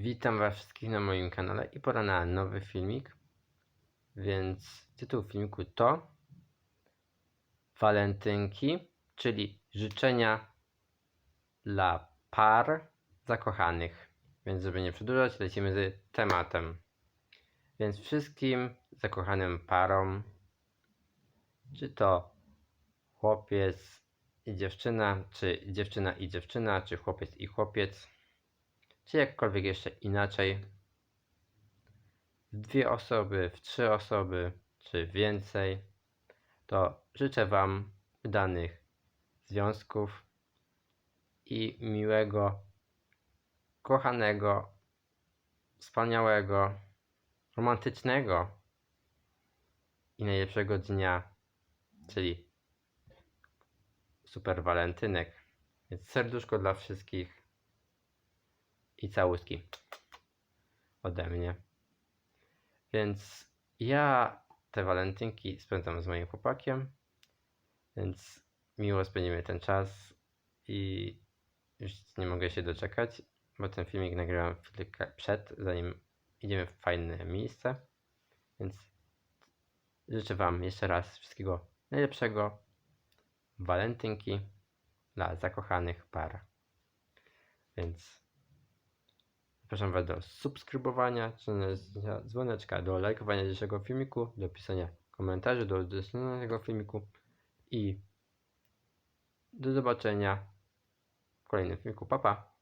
Witam Was wszystkich na moim kanale i pora na nowy filmik. Więc tytuł filmiku to Walentynki, czyli życzenia dla par zakochanych. Więc żeby nie przedłużać, lecimy z tematem. Więc wszystkim zakochanym parom, czy to chłopiec i dziewczyna, czy dziewczyna i dziewczyna, czy chłopiec i chłopiec, czy jakkolwiek jeszcze inaczej. W dwie osoby, w trzy osoby, czy więcej, to życzę Wam udanych związków i miłego, kochanego, wspaniałego, romantycznego i najlepszego dnia, czyli super walentynek. Więc serduszko dla wszystkich i całuski ode mnie. Więc ja te walentynki spędzam z moim chłopakiem, więc miło spędzimy ten czas i już nie mogę się doczekać, bo ten filmik nagrywam chwilkę przed, zanim idziemy w fajne miejsce. Więc życzę Wam jeszcze raz wszystkiego najlepszego. Walentynki dla zakochanych par. Więc zapraszam Was do subskrybowania, dzwoneczka, do lajkowania dzisiejszego filmiku, do pisania komentarzy, do udostępniania tego filmiku i do zobaczenia w kolejnym filmiku. Pa, pa!